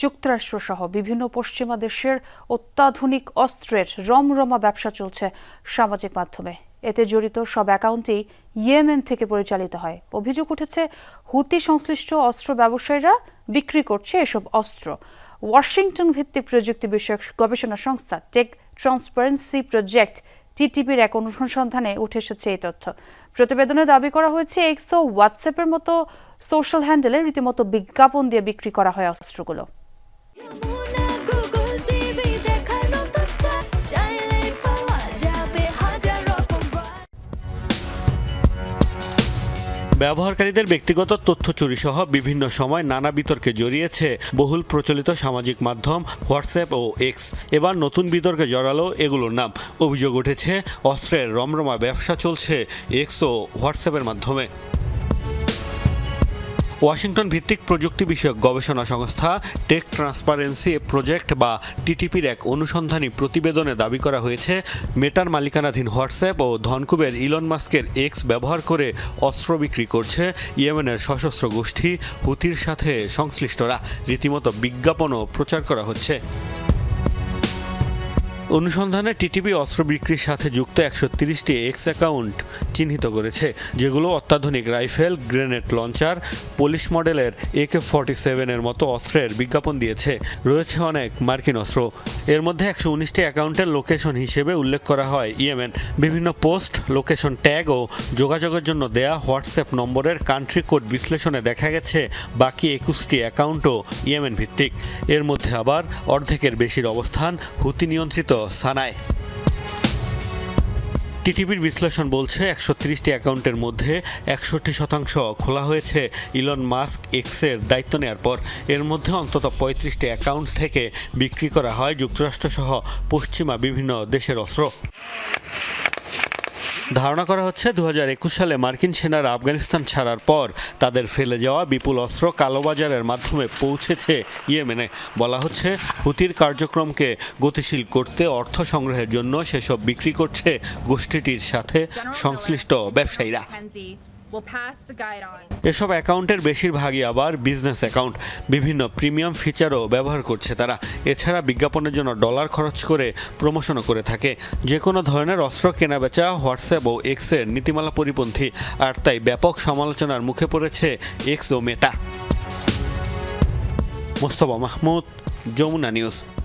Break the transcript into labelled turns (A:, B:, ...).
A: যুক্তরাষ্ট্রসহ বিভিন্ন পশ্চিমা দেশের অত্যাধুনিক অস্ত্রের রমরমা ব্যবসা চলছে সামাজিক মাধ্যমে। এতে জড়িত সব অ্যাকাউন্টই ইয়েমেন থেকে পরিচালিত হয়। অভিযোগ উঠেছে, হুতি সংশ্লিষ্ট অস্ত্র ব্যবসায়ীরা বিক্রি করছে এসব অস্ত্র। ওয়াশিংটন ভিত্তিক প্রযুক্তি বিষয়ক গবেষণা সংস্থা টেক ট্রান্সপারেন্সি প্রজেক্ট টিটিপির এক অনুসন্ধানে উঠে এসেছে এই তথ্য। প্রতিবেদনে দাবি করা হয়েছে এক্সো হোয়াটসঅ্যাপের মতো সোশ্যাল হ্যান্ডেলে রীতিমতো বিজ্ঞাপন দিয়ে বিক্রি করা হয় অস্ত্রগুলো।
B: ব্যবহারকারীদের ব্যক্তিগত তথ্য চুরি সহ বিভিন্ন সময় নানা বিতর্কে জড়িয়েছে বহুল প্রচলিত সামাজিক মাধ্যম, হোয়াটসঅ্যাপ ও এক্স এবার নতুন বিতর্কে জড়ালো এগুলোর নাম। অভিযোগ উঠেছে, অস্ত্রের রমরমা ব্যবসা চলছে এক্স ও হোয়াটসঅ্যাপের মাধ্যমে। ওয়াশিংটন ভিত্তিক প্রযুক্তি বিষয়ক গবেষণা সংস্থা টেক ট্রান্সপারেন্সি প্রজেক্ট বা টিটিপির এক অনুসন্ধানী প্রতিবেদনে দাবি করা হয়েছে, মেটার মালিকানাধীন হোয়াটসঅ্যাপ ও ধনকুবের ইলন মাস্কের এক্স ব্যবহার করে অস্ত্র বিক্রি করছে ইয়েমেনের সশস্ত্র গোষ্ঠী হুতির সাথে সংশ্লিষ্টরা। রীতিমতো বিজ্ঞাপনও প্রচার করা হচ্ছে। অনুসন্ধানে টিটিপি অস্ত্র বিক্রির সাথে যুক্ত একশো তিরিশটি এক্স অ্যাকাউন্ট চিহ্নিত করেছে, যেগুলো অত্যাধুনিক রাইফেল, গ্রেনেড লঞ্চার, পুলিশ মডেলের একে ফর্টি সেভেনের মতো অস্ত্রের বিজ্ঞাপন দিয়েছে। রয়েছে অনেক মার্কিন অস্ত্র। এর মধ্যে একশো উনিশটি অ্যাকাউন্টের লোকেশন হিসেবে উল্লেখ করা হয় ইয়েমেন। বিভিন্ন পোস্ট, লোকেশন ট্যাগ ও যোগাযোগের জন্য দেয়া হোয়াটসঅ্যাপ নম্বরের কান্ট্রি কোড বিশ্লেষণে দেখা গেছে বাকি একুশটি অ্যাকাউন্টও ইয়েমেন ভিত্তিক এর মধ্যে আবার অর্ধেকের বেশির অবস্থান হুতি নিয়ন্ত্রিত সানায় টিটিভির বিশ্লেষণ বলছে, একশো তিরিশটি অ্যাকাউন্টের মধ্যে একষট্টি শতাংশ খোলা হয়েছে ইলন মাস্ক এক্সের দায়িত্ব নেওয়ার পর। এর মধ্যে অন্তত পঁয়ত্রিশটি অ্যাকাউন্ট থেকে বিক্রি করা হয় যুক্তরাষ্ট্রসহ পশ্চিমা বিভিন্ন দেশের অস্ত্র। ধারণা করা হচ্ছে দু হাজার একুশ সালে মার্কিন সেনারা আফগানিস্তান ছাড়ার পর তাদের ফেলে যাওয়া বিপুল অস্ত্র কালোবাজারের মাধ্যমে পৌঁছেছে ইয়েমেনে। বলা হচ্ছে হুতির কার্যক্রমকে গতিশীল করতে অর্থ সংগ্রহের জন্য সেসব বিক্রি করছে গোষ্ঠীটির সাথে সংশ্লিষ্ট ব্যবসায়ীরা। এসব অ্যাকাউন্টের বেশিরভাগই আবার বিজনেস অ্যাকাউন্ট। বিভিন্ন প্রিমিয়াম ফিচারও ব্যবহার করছে তারা। এছাড়া বিজ্ঞাপনের জন্য ডলার খরচ করে প্রমোশনও করে থাকে। যে কোনো ধরনের অস্ত্র কেনাবেচা, হোয়াটসঅ্যাপ ও এক্সের নীতিমালা পরিপন্থী। আর তাই ব্যাপক সমালোচনার মুখে পড়েছে এক্স ও মেটা। মোস্তফা মাহমুদ, যমুনা নিউজ।